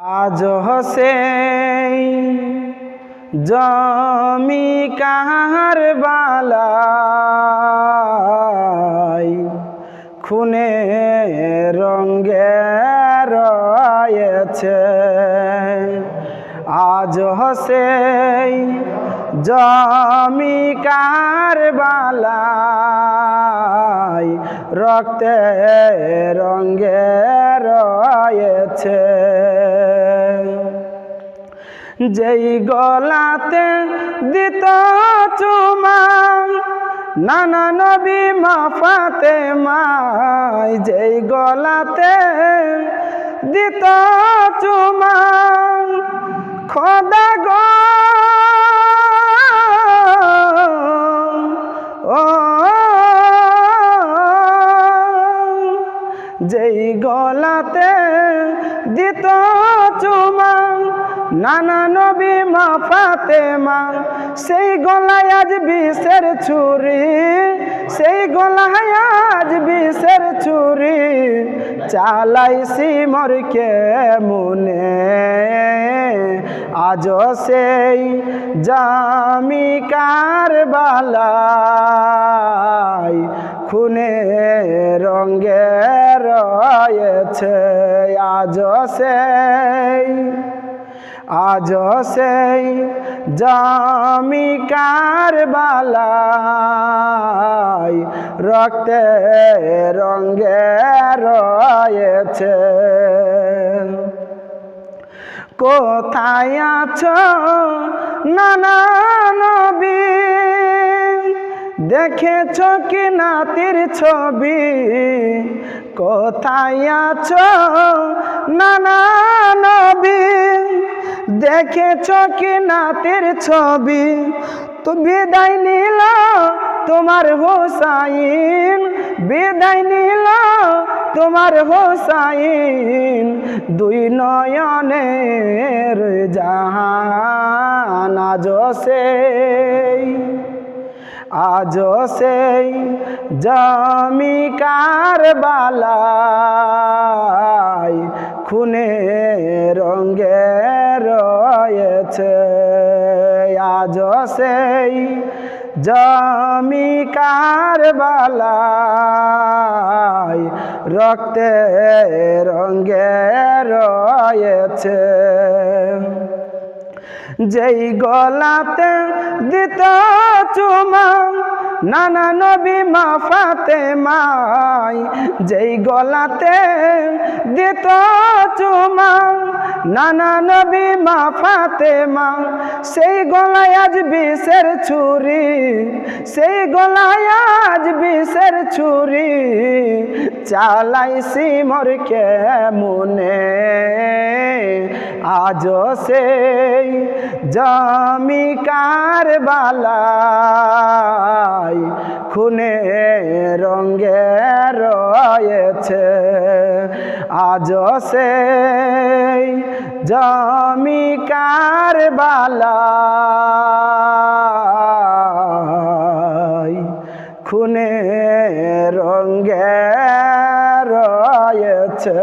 আজ হসে জমি কাহার বালাই, খুনে রঙ্গে রয়েছে। আজ হসে জমি কার বালাই, রক্তে রঙ্গে রয়েছে। যেই গলাতে দিত চুমা নানা নবী মাফাতে মাই যেই গলাতে দিত চুমা খোদা গো যেই গলাতে দিত চুমা, নানা নবী মা ফাতেমা, সেই গলায় আজ বিষের ছুরি, সেই গলায় আজ বিষের ছুরি চালাই সিমর কে মনে। আজ সেই জামিকার বালাই খুনে রঙ্গে রয়েছে আজ সেই আজ সেই জামিকার বালাই রক্তে রঙ্গে রয়েছে। কোথায় আছো নানা নবী? দেখেছ কি নাতির ছবি? কোথায় আছো? নানা নবী। দেখেছ কি নাতির ছবি? তো বিদায় নিল তোমার হোসাইন। বিদায় নিল তোমার হোসাইন। দুই নয়নের জাহান আজ সেই আজ সেই জমিকার বালাই খুনে রঙ্গে রয়েছে। আজ সেই জমিকার বালাই রক্তে রঙ্গে রয়েছে। যেই গলাতে দিত চুমা, নানা নবী মা ফাতে মাই যেই গলাতে দিত চুমা, নানা নবী মা ফাতে মা সেই গলায় আজ বিষের ছুরি, সেই গলায় আজ বিষের ছুরি চালাই সিমর কে মনে। আজ সেই জমিকার বালাই খুনে রঙ্গে রয়েছে। আজ সেই জমিকার বালাই খুনে রঙ্গে রয়েছে।